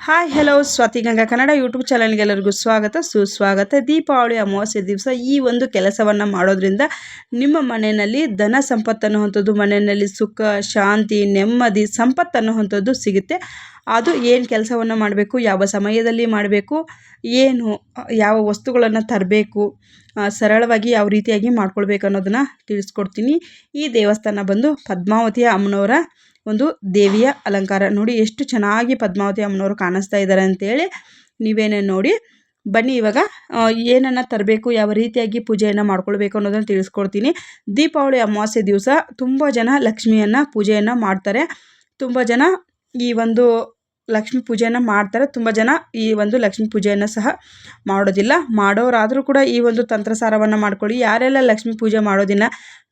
Hi hello Swathi Ganga Kannada YouTube ಚಾನಲ್ಗೆ ಎಲ್ಲರಿಗೂ ಸ್ವಾಗತ, ಸುಸ್ವಾಗತ. ದೀಪಾವಳಿ ಅಮಾವಾಸ್ಯೆ ದಿವಸ ಈ ಒಂದು ಕೆಲಸವನ್ನು ಮಾಡೋದ್ರಿಂದ ನಿಮ್ಮ ಮನೆಯಲ್ಲಿ ಧನ ಸಂಪತ್ತು ಅನ್ನುವಂಥದ್ದು, ಮನೆಯಲ್ಲಿ ಸುಖ, ಶಾಂತಿ, ನೆಮ್ಮದಿ ಸಂಪತ್ತು ಅನ್ನುವಂಥದ್ದು ಸಿಗುತ್ತೆ. ಅದು ಏನು ಕೆಲಸವನ್ನು ಮಾಡಬೇಕು, ಯಾವ ಸಮಯದಲ್ಲಿ ಮಾಡಬೇಕು, ಏನು, ಯಾವ ವಸ್ತುಗಳನ್ನು ತರಬೇಕು ಸರಳವಾಗಿ ಯಾವ ರೀತಿಯಾಗಿ ಮಾಡ್ಕೊಳ್ಬೇಕು ಅನ್ನೋದನ್ನು ತಿಳಿಸ್ಕೊಡ್ತೀನಿ. ಈ ದೇವಸ್ಥಾನ ಬಂದು ಪದ್ಮಾವತಿಯ ಅಮ್ಮನವರ ಒಂದು ದೇವಿಯ ಅಲಂಕಾರ. ನೋಡಿ ಎಷ್ಟು ಚೆನ್ನಾಗಿ ಪದ್ಮಾವತಿ ಅಮ್ಮನವರು ಕಾಣಿಸ್ತಾ ಇದ್ದಾರೆ ಅಂತೇಳಿ ನೀವೇನೇ ನೋಡಿ, ಬನ್ನಿ ಇವಾಗ ಏನನ್ನು ತರಬೇಕು, ಯಾವ ರೀತಿಯಾಗಿ ಪೂಜೆಯನ್ನು ಮಾಡ್ಕೊಳ್ಬೇಕು ಅನ್ನೋದನ್ನು ತಿಳಿಸ್ಕೊಡ್ತೀನಿ. ದೀಪಾವಳಿ ಅಮಾವಾಸ್ಯೆ ದಿವಸ ತುಂಬ ಜನ ಲಕ್ಷ್ಮಿಯನ್ನು ಪೂಜೆಯನ್ನು ಮಾಡ್ತಾರೆ. ತುಂಬ ಜನ ಈ ಒಂದು ಲಕ್ಷ್ಮೀ ಪೂಜೆಯನ್ನು ಮಾಡ್ತಾರೆ. ತುಂಬ ಜನ ಈ ಒಂದು ಲಕ್ಷ್ಮೀ ಪೂಜೆಯನ್ನು ಸಹ ಮಾಡೋದಿಲ್ಲ. ಮಾಡೋರಾದರೂ ಕೂಡ ಈ ಒಂದು ತಂತ್ರಸಾರವನ್ನು ಮಾಡ್ಕೊಳ್ಳಿ. ಯಾರೆಲ್ಲ ಲಕ್ಷ್ಮೀ ಪೂಜೆ ಮಾಡೋದಿಲ್ಲ,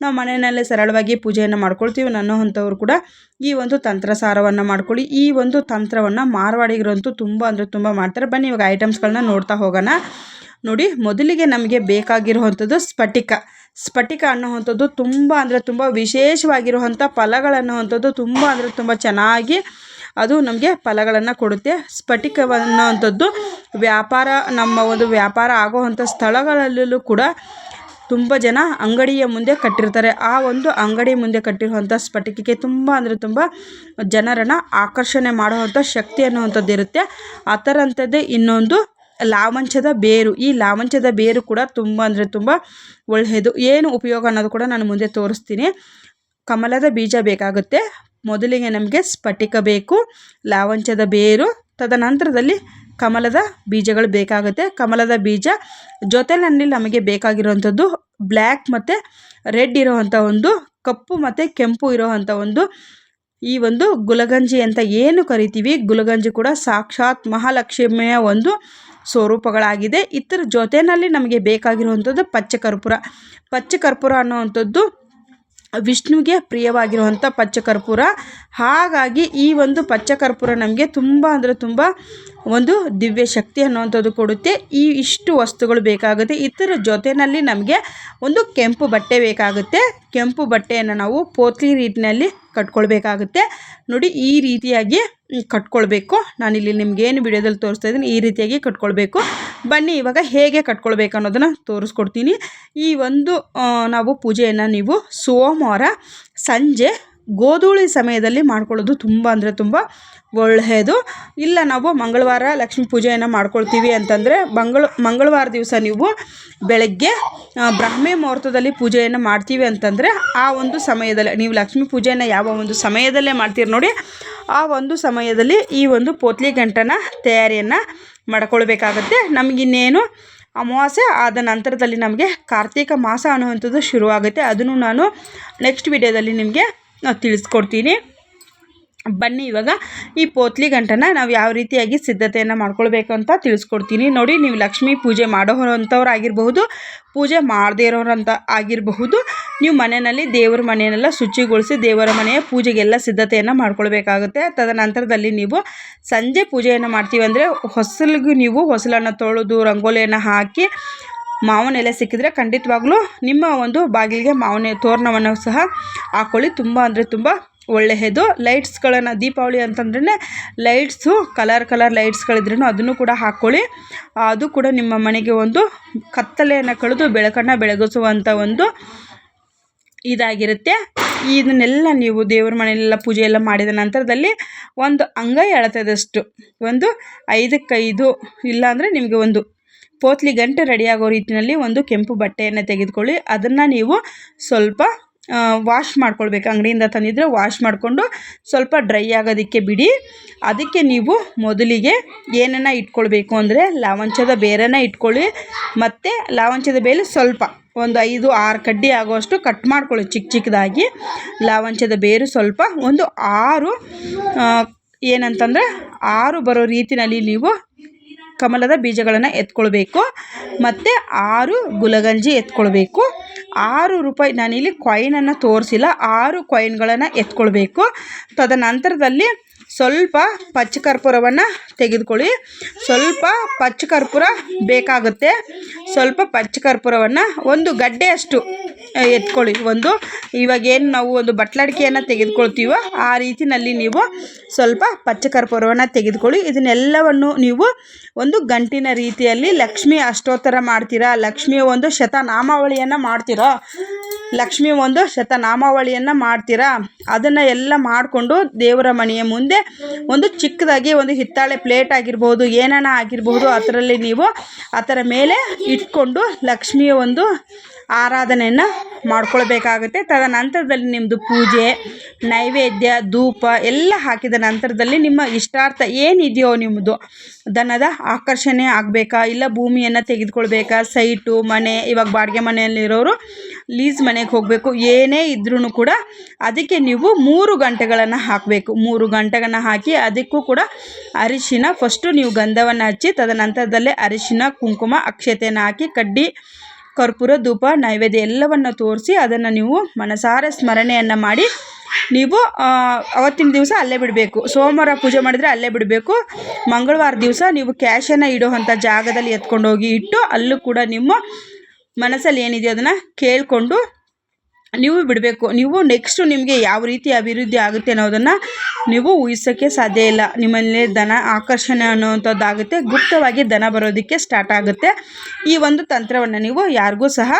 ನಾವು ಮನೆಯಲ್ಲೇ ಸರಳವಾಗಿ ಪೂಜೆಯನ್ನು ಮಾಡ್ಕೊಳ್ತೀವಿ. ನನ್ನ ಅಂಥವ್ರು ಕೂಡ ಈ ಒಂದು ತಂತ್ರಸಾರವನ್ನು ಮಾಡ್ಕೊಳ್ಳಿ. ಈ ಒಂದು ತಂತ್ರವನ್ನು ಮಾರ್ವಾಡಿಗರಂತೂ ತುಂಬ ಅಂದರೆ ತುಂಬ ಮಾಡ್ತಾರೆ. ಬನ್ನಿ, ಇವಾಗ ಐಟಮ್ಸ್ಗಳನ್ನ ನೋಡ್ತಾ ಹೋಗೋಣ. ನೋಡಿ, ಮೊದಲಿಗೆ ನಮಗೆ ಬೇಕಾಗಿರುವಂಥದ್ದು ಸ್ಫಟಿಕ. ಸ್ಫಟಿಕ ಅನ್ನೋವಂಥದ್ದು ತುಂಬ ಅಂದರೆ ತುಂಬ ವಿಶೇಷವಾಗಿರುವಂಥ ಫಲಗಳನ್ನುವಂಥದ್ದು ತುಂಬ ಅಂದರೆ ತುಂಬ ಚೆನ್ನಾಗಿ ಅದು ನಮಗೆ ಫಲಗಳನ್ನು ಕೊಡುತ್ತೆ. ಸ್ಫಟಿಕವನ್ನುವಂಥದ್ದು ವ್ಯಾಪಾರ, ನಮ್ಮ ಒಂದು ವ್ಯಾಪಾರ ಆಗುವಂಥ ಸ್ಥಳಗಳಲ್ಲೂ ಕೂಡ ತುಂಬ ಜನ ಅಂಗಡಿಯ ಮುಂದೆ ಕಟ್ಟಿರ್ತಾರೆ. ಆ ಒಂದು ಅಂಗಡಿ ಮುಂದೆ ಕಟ್ಟಿರುವಂಥ ಸ್ಫಟಿಕಕ್ಕೆ ತುಂಬ ಅಂದರೆ ತುಂಬ ಜನರನ್ನು ಆಕರ್ಷಣೆ ಮಾಡುವಂಥ ಶಕ್ತಿ ಅನ್ನುವಂಥದ್ದು ಇರುತ್ತೆ. ಆ ಥರಂಥದ್ದೇ ಇನ್ನೊಂದು ಲಾವಂಚದ ಬೇರು. ಈ ಲಾವಂಚದ ಬೇರು ಕೂಡ ತುಂಬ ಅಂದರೆ ತುಂಬ ಒಳ್ಳೆಯದು. ಏನು ಉಪಯೋಗ ಅನ್ನೋದು ಕೂಡ ನಾನು ಮುಂದೆ ತೋರಿಸ್ತೀನಿ. ಕಮಲದ ಬೀಜ ಬೇಕಾಗುತ್ತೆ. ಮೊದಲಿಗೆ ನಮಗೆ ಸ್ಫಟಿಕ ಬೇಕು, ಲಾವಂಚದ ಬೇರು, ತದನಂತರದಲ್ಲಿ ಕಮಲದ ಬೀಜಗಳು ಬೇಕಾಗುತ್ತೆ. ಕಮಲದ ಬೀಜ ಜೊತೆಯಲ್ಲಿ ನಮಗೆ ಬೇಕಾಗಿರುವಂಥದ್ದು ಬ್ಲ್ಯಾಕ್ ಮತ್ತು ರೆಡ್ ಇರೋವಂಥ ಒಂದು, ಕಪ್ಪು ಮತ್ತು ಕೆಂಪು ಇರೋವಂಥ ಒಂದು, ಈ ಒಂದು ಗುಲಗಂಜಿ ಅಂತ ಏನು ಕರಿತೀವಿ? ಗುಲಗಂಜಿ ಕೂಡ ಸಾಕ್ಷಾತ್ ಮಹಾಲಕ್ಷ್ಮಿಯ ಒಂದು ಸ್ವರೂಪಗಳಾಗಿದೆ. ಇತರ ಜೊತೆಯಲ್ಲಿ ನಮಗೆ ಬೇಕಾಗಿರುವಂಥದ್ದು ಪಚ್ಚ ಕರ್ಪೂರ ಪಚ್ಚ ಕರ್ಪೂರ ಅನ್ನುವಂಥದ್ದು ವಿಷ್ಣುವಿಗೆ ಪ್ರಿಯವಾಗಿರುವಂಥ ಪಚ್ಚಕರ್ಪೂರ. ಹಾಗಾಗಿ ಈ ಒಂದು ಪಚ್ಚಕರ್ಪೂರ ನಮಗೆ ತುಂಬ ಅಂದರೆ ತುಂಬ ಒಂದು ದಿವ್ಯ ಶಕ್ತಿ ಅನ್ನುವಂಥದ್ದು ಕೊಡುತ್ತೆ. ಈ ಇಷ್ಟು ವಸ್ತುಗಳು ಬೇಕಾಗುತ್ತೆ. ಇದರ ಜೊತೆಯಲ್ಲಿ ನಮಗೆ ಒಂದು ಕೆಂಪು ಬಟ್ಟೆ ಬೇಕಾಗುತ್ತೆ. ಕೆಂಪು ಬಟ್ಟೆಯನ್ನು ನಾವು ಪೋತ್ಲಿ ರೀತಿಯಲ್ಲಿ ಕಟ್ಕೊಳ್ಬೇಕಾಗುತ್ತೆ. ನೋಡಿ, ಈ ರೀತಿಯಾಗಿ ಕಟ್ಕೊಳ್ಬೇಕು. ನಾನಿಲ್ಲಿ ಏನು ವಿಡಿಯೋದಲ್ಲಿ ತೋರಿಸ್ತಾ ಇದ್ದೀನಿ, ಈ ರೀತಿಯಾಗಿ ಕಟ್ಕೊಳ್ಬೇಕು. ಬನ್ನಿ, ಇವಾಗ ಹೇಗೆ ಕಟ್ಕೊಳ್ಬೇಕು ಅನ್ನೋದನ್ನು ತೋರಿಸ್ಕೊಡ್ತೀನಿ. ಈ ಒಂದು ನಾವು ಪೂಜೆಯನ್ನು ನೀವು ಸೋಮವಾರ ಸಂಜೆ ಗೋಧೂಳಿ ಸಮಯದಲ್ಲಿ ಮಾಡ್ಕೊಳ್ಳೋದು ತುಂಬ ಅಂದರೆ ತುಂಬ ಒಳ್ಳೆಯದು. ಇಲ್ಲ, ನಾವು ಮಂಗಳವಾರ ಲಕ್ಷ್ಮೀ ಪೂಜೆಯನ್ನು ಮಾಡ್ಕೊಳ್ತೀವಿ ಅಂತಂದರೆ ಮಂಗಳ, ಮಂಗಳವಾರ ದಿವಸ ನೀವು ಬೆಳಗ್ಗೆ ಬ್ರಹ್ಮೆ ಮುಹೂರ್ತದಲ್ಲಿ ಪೂಜೆಯನ್ನು ಮಾಡ್ತೀವಿ ಅಂತಂದರೆ ಆ ಒಂದು ಸಮಯದಲ್ಲಿ, ನೀವು ಲಕ್ಷ್ಮೀ ಪೂಜೆಯನ್ನು ಯಾವ ಒಂದು ಸಮಯದಲ್ಲೇ ಮಾಡ್ತೀರಿ ನೋಡಿ, ಆ ಒಂದು ಸಮಯದಲ್ಲಿ ಈ ಒಂದು ಪೋತ್ಲಿ ಗಂಟನ ತಯಾರಿಯನ್ನು ಮಾಡ್ಕೊಳ್ಬೇಕಾಗತ್ತೆ. ನಮಗಿನ್ನೇನು ಅಮಾವಾಸ್ಯೆ ಆದ ನಂತರದಲ್ಲಿ ನಮಗೆ ಕಾರ್ತಿಕ ಮಾಸ ಅನ್ನುವಂಥದ್ದು ಶುರುವಾಗುತ್ತೆ. ಅದನ್ನು ನಾನು ನೆಕ್ಸ್ಟ್ ವಿಡಿಯೋದಲ್ಲಿ ನಿಮಗೆ ತಿಳಿಸ್ಕೊಡ್ತೀನಿ. ಬನ್ನಿ ಇವಾಗ ಈ ಪೋತ್ಲಿ ಗಂಟನ ನಾವು ಯಾವ ರೀತಿಯಾಗಿ ಸಿದ್ಧತೆಯನ್ನು ಮಾಡ್ಕೊಳ್ಬೇಕು ಅಂತ ತಿಳಿಸ್ಕೊಡ್ತೀನಿ. ನೋಡಿ, ನೀವು ಲಕ್ಷ್ಮೀ ಪೂಜೆ ಮಾಡೋರಂಥವ್ರು ಆಗಿರಬಹುದು ಪೂಜೆ ಮಾಡದೇ ಇರೋರಂಥ ಆಗಿರಬಹುದು. ನೀವು ಮನೆಯಲ್ಲಿ ದೇವರ ಮನೆಯನ್ನೆಲ್ಲ ಶುಚಿಗೊಳಿಸಿ ದೇವರ ಮನೆಯ ಪೂಜೆಗೆಲ್ಲ ಸಿದ್ಧತೆಯನ್ನು ಮಾಡ್ಕೊಳ್ಬೇಕಾಗುತ್ತೆ. ತದನಂತರದಲ್ಲಿ ನೀವು ಸಂಜೆ ಪೂಜೆಯನ್ನು ಮಾಡ್ತೀವಿ ಅಂದರೆ ಹೊಸಲಿಗೂ ನೀವು ಹೊಸಲನ್ನು ತೊಳೆದು, ರಂಗೋಲಿಯನ್ನು ಹಾಕಿ ಮಾವಿನ ಎಲೆ ಸಿಕ್ಕಿದರೆ ಖಂಡಿತವಾಗ್ಲೂ ನಿಮ್ಮ ಒಂದು ಬಾಗಿಲಿಗೆ ಮಾವಿನ ತೋರಣವನ್ನು ಸಹ ಹಾಕ್ಕೊಳ್ಳಿ ತುಂಬ ಅಂದರೆ ತುಂಬ ಒಳ್ಳೆಯದು. ಲೈಟ್ಸ್ಗಳನ್ನು, ದೀಪಾವಳಿ ಅಂತಂದ್ರೆ ಲೈಟ್ಸು, ಕಲರ್ ಕಲರ್ ಲೈಟ್ಸ್ಗಳಿದ್ರೂ ಅದನ್ನು ಕೂಡ ಹಾಕ್ಕೊಳ್ಳಿ ಅದು ಕೂಡ ನಿಮ್ಮ ಮನೆಗೆ ಒಂದು ಕತ್ತಲೆಯನ್ನು ಕಳೆದು ಬೆಳಕನ್ನು ಬೆಳಗಿಸುವಂಥ ಒಂದು ಇದಾಗಿರುತ್ತೆ. ಇದನ್ನೆಲ್ಲ ನೀವು ದೇವ್ರ ಮನೆಯಲ್ಲೆಲ್ಲ ಪೂಜೆ ಎಲ್ಲ ಮಾಡಿದ ನಂತರದಲ್ಲಿ ಒಂದು ಅಂಗೈ ಅಳತದಷ್ಟು ಒಂದು ಐದಕ್ಕೈದು ಇಲ್ಲಾಂದರೆ ನಿಮಗೆ ಒಂದು ಪೋತ್ಲಿ ಗಂಟೆ ರೆಡಿಯಾಗೋ ರೀತಿಯಲ್ಲಿ ಒಂದು ಕೆಂಪು ಬಟ್ಟೆಯನ್ನು ತೆಗೆದುಕೊಳ್ಳಿ. ಅದನ್ನು ನೀವು ಸ್ವಲ್ಪ ವಾಶ್ ಮಾಡ್ಕೊಳ್ಬೇಕು. ಅಂಗಡಿಯಿಂದ ತಂದಿದ್ದರೆ ವಾಶ್ ಮಾಡಿಕೊಂಡು ಸ್ವಲ್ಪ ಡ್ರೈ ಆಗೋದಕ್ಕೆ ಬಿಡಿ. ಅದಕ್ಕೆ ನೀವು ಮೊದಲಿಗೆ ಏನನ್ನು ಇಟ್ಕೊಳ್ಬೇಕು ಅಂದರೆ ಲಾವಂಚದ ಬೇರನ್ನು ಇಟ್ಕೊಳ್ಳಿ. ಮತ್ತು ಲಾವಂಚದ ಬೇಲೆ ಸ್ವಲ್ಪ, ಒಂದು ಐದು, ಆರು ಕಡ್ಡಿ ಆಗುವಷ್ಟು ಕಟ್ ಮಾಡ್ಕೊಳ್ಳಿ. ಚಿಕ್ಕ ಚಿಕ್ಕದಾಗಿ ಲಾವಂಚದ ಬೇರು ಸ್ವಲ್ಪ ಒಂದು ಆರು ಏನಂತಂದರೆ ಆರು ಬರೋ ರೀತಿಯಲ್ಲಿ ನೀವು ಕಮಲದ ಬೀಜಗಳನ್ನು ಎತ್ಕೊಳ್ಬೇಕು. ಮತ್ತು ಆರು ಗುಲಗಂಜಿ ಎತ್ಕೊಳ್ಬೇಕು. ಆರು ರೂಪಾಯಿ ನಾನಿಲ್ಲಿ ಕಾಯಿನನ್ನು ತೋರಿಸಿಲ್ಲ. ಆರು ಕಾಯಿನ್ಗಳನ್ನು ಎತ್ಕೊಳ್ಬೇಕು. ತದನಂತರದಲ್ಲಿ ಸ್ವಲ್ಪ ಪಚ್ಚ ಕರ್ಪೂರವನ್ನು ತೆಗೆದುಕೊಳ್ಳಿ. ಸ್ವಲ್ಪ ಪಚ್ಚ ಕರ್ಪೂರ ಬೇಕಾಗುತ್ತೆ. ಸ್ವಲ್ಪ ಪಚ್ಚ ಕರ್ಪೂರವನ್ನು ಒಂದು ಗಡ್ಡೆಯಷ್ಟು ಎತ್ಕೊಳ್ಳಿ. ಒಂದು, ಇವಾಗ ಏನು ನಾವು ಒಂದು ಬಟ್ಲಡಿಕೆಯನ್ನು ತೆಗೆದುಕೊಳ್ತೀವೋ ಆ ರೀತಿಯಲ್ಲಿ ನೀವು ಸ್ವಲ್ಪ ಪಚ್ಚ ಕರ್ಪೂರವನ್ನು ತೆಗೆದುಕೊಳ್ಳಿ. ಇದನ್ನೆಲ್ಲವನ್ನು ನೀವು ಒಂದು ಗಂಟಿನ ರೀತಿಯಲ್ಲಿ ಲಕ್ಷ್ಮಿ ಅಷ್ಟೋತ್ತರ ಮಾಡ್ತೀರಾ? ಲಕ್ಷ್ಮಿಯ ಒಂದು ಶತನಾಮಾವಳಿಯನ್ನು ಮಾಡ್ತೀರಾ? ಲಕ್ಷ್ಮಿ ಒಂದು ಶತನಾಮಾವಳಿಯನ್ನು ಮಾಡ್ತೀರಾ? ಅದನ್ನು ಎಲ್ಲ ಮಾಡಿಕೊಂಡು ದೇವರ ಮನೆಯ ಮುಂದೆ ಒಂದು ಚಿಕ್ಕದಾಗಿ ಒಂದು ಹಿತ್ತಾಳೆ ಪ್ಲೇಟ್ ಆಗಿರ್ಬೋದು, ಏನಾನ ಆಗಿರ್ಬೋದು, ಅದರಲ್ಲಿ ನೀವು ಅದರ ಮೇಲೆ ಇಟ್ಕೊಂಡು ಲಕ್ಷ್ಮಿಯ ಒಂದು ಆರಾಧನೆಯನ್ನು ಮಾಡ್ಕೊಳ್ಬೇಕಾಗುತ್ತೆ. ತದನಂತರದಲ್ಲಿ ನಿಮ್ಮದು ಪೂಜೆ, ನೈವೇದ್ಯ, ಧೂಪ ಎಲ್ಲ ಹಾಕಿದ ನಂತರದಲ್ಲಿ ನಿಮ್ಮ ಇಷ್ಟಾರ್ಥ ಏನಿದೆಯೋ ನಿಮ್ಮದು ದನದ ಆಕರ್ಷಣೆ ಆಗಬೇಕಾ? ಇಲ್ಲ ಭೂಮಿಯನ್ನು ತೆಗೆದುಕೊಳ್ಬೇಕಾ? ಸೈಟು, ಮನೆ, ಇವಾಗ ಬಾಡಿಗೆ ಮನೆಯಲ್ಲಿರೋರು ಲೀಸ್ ಮನೆಗೆ ಹೋಗಬೇಕು. ಏನೇ ಇದ್ರೂ ಕೂಡ ಅದಕ್ಕೆ ನೀವು ಮೂರು ಗಂಟೆಗಳನ್ನು ಹಾಕಬೇಕು. ಮೂರು ಗಂಟೆಗಳನ್ನು ಹಾಕಿ ಅದಕ್ಕೂ ಕೂಡ ಅರಿಶಿನ ಫಸ್ಟು ನೀವು ಗಂಧವನ್ನು ಹಚ್ಚಿ, ತದನಂತರದಲ್ಲೇ ಅರಿಶಿನ, ಕುಂಕುಮ, ಅಕ್ಷತೆಯನ್ನು ಹಾಕಿ ಕಡ್ಡಿ ಕರ್ಪೂರ, ಧೂಪ, ನೈವೇದ್ಯ ಎಲ್ಲವನ್ನು ತೋರಿಸಿ ಅದನ್ನು ನೀವು ಮನಸಾರೆ ಸ್ಮರಣೆಯನ್ನು ಮಾಡಿ ನೀವು ಅವತ್ತಿನ ದಿವಸ ಅಲ್ಲೇ ಬಿಡಬೇಕು. ಸೋಮವಾರ ಪೂಜೆ ಮಾಡಿದರೆ ಅಲ್ಲೇ ಬಿಡಬೇಕು. ಮಂಗಳವಾರ ದಿವಸ ನೀವು ಕ್ಯಾಶನ್ನು ಇಡುವಂಥ ಜಾಗದಲ್ಲಿ ಎತ್ಕೊಂಡೋಗಿ ಇಟ್ಟು ಅಲ್ಲೂ ಕೂಡ ನಿಮ್ಮ ಮನಸ್ಸಲ್ಲಿ ಏನಿದೆಯೋ ಅದನ್ನು ಕೇಳಿಕೊಂಡು ನೀವು ಬಿಡಬೇಕು. ನೀವು ನೆಕ್ಸ್ಟು ನಿಮಗೆ ಯಾವ ರೀತಿ ಅಭಿವೃದ್ಧಿ ಆಗುತ್ತೆ ಅನ್ನೋದನ್ನು ನೀವು ಊಹಿಸೋಕ್ಕೆ ಸಾಧ್ಯ ಇಲ್ಲ. ನಿಮ್ಮಲ್ಲಿ ದನ ಆಕರ್ಷಣೆ ಅನ್ನುವಂಥದ್ದಾಗುತ್ತೆ. ಗುಪ್ತವಾಗಿ ದನ ಬರೋದಕ್ಕೆ ಸ್ಟಾರ್ಟ್ ಆಗುತ್ತೆ. ಈ ಒಂದು ತಂತ್ರವನ್ನು ನೀವು ಯಾರಿಗೂ ಸಹ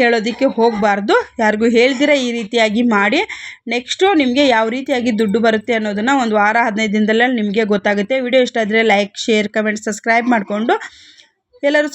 ಹೇಳೋದಕ್ಕೆ ಹೋಗಬಾರ್ದು. ಯಾರಿಗೂ ಹೇಳ್ದಿರ ಈ ರೀತಿಯಾಗಿ ಮಾಡಿ ನೆಕ್ಸ್ಟು ನಿಮಗೆ ಯಾವ ರೀತಿಯಾಗಿ ದುಡ್ಡು ಬರುತ್ತೆ ಅನ್ನೋದನ್ನು ಒಂದು ವಾರ, ಹದಿನೈದು ದಿನದಲ್ಲೇ ನಿಮಗೆ ಗೊತ್ತಾಗುತ್ತೆ. ವಿಡಿಯೋ ಇಷ್ಟ ಆದರೆ ಲೈಕ್ ಶೇರ್ ಕಮೆಂಟ್ ಸಬ್ಸ್ಕ್ರೈಬ್ ಮಾಡಿಕೊಂಡು ಎಲ್ಲರೂ